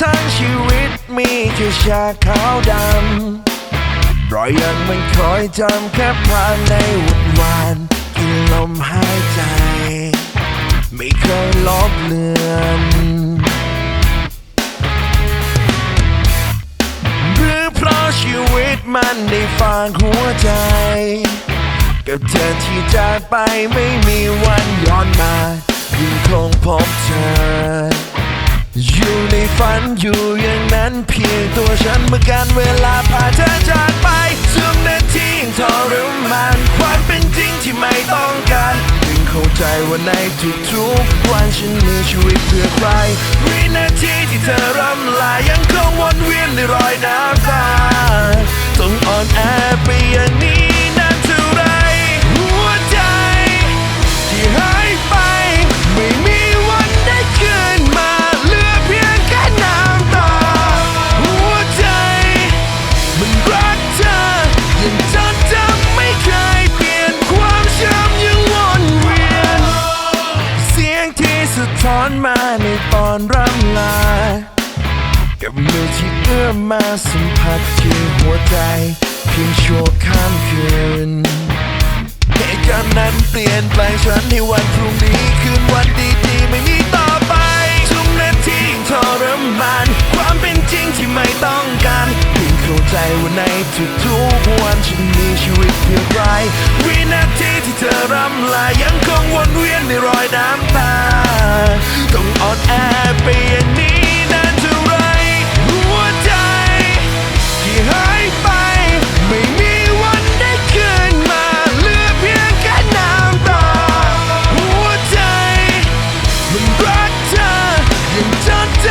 ทั้งชีวิตมีแค่ชาขาวดำรอยยังมันคอยจำแค่ผ่านในวันวานกินลมหายใจ ไม่เคยลบเลือนหรือเพราะชีวิตมันได้ฝากหัวใจ กับเธอที่จากไปไม่มีวันย้อนมายังคงพบเธอ อยู่ในฝันอยู่อย่างนั้นเพียงตัวฉันเมื่อการเวลาพาเธอจากไปซึ่งนาทีทรมานความเป็นจริงที่ไม่ต้องการถึงเข้าใจว่าในทุกๆวันฉันมีชีวิตเพื่อใครวินาทีที่เธอร่ำลายยังคงวนเวียนในรอยน้ำตา สียงที่สะท้อนมาในตอนร่ำลา กับมือที่เอื้อมมาสัมผัสที่หัวใจ เพียงชั่วข้ามคืนเหตุการณ์นั้นเปลี่ยนแปลงฉันในวัน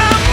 Stop!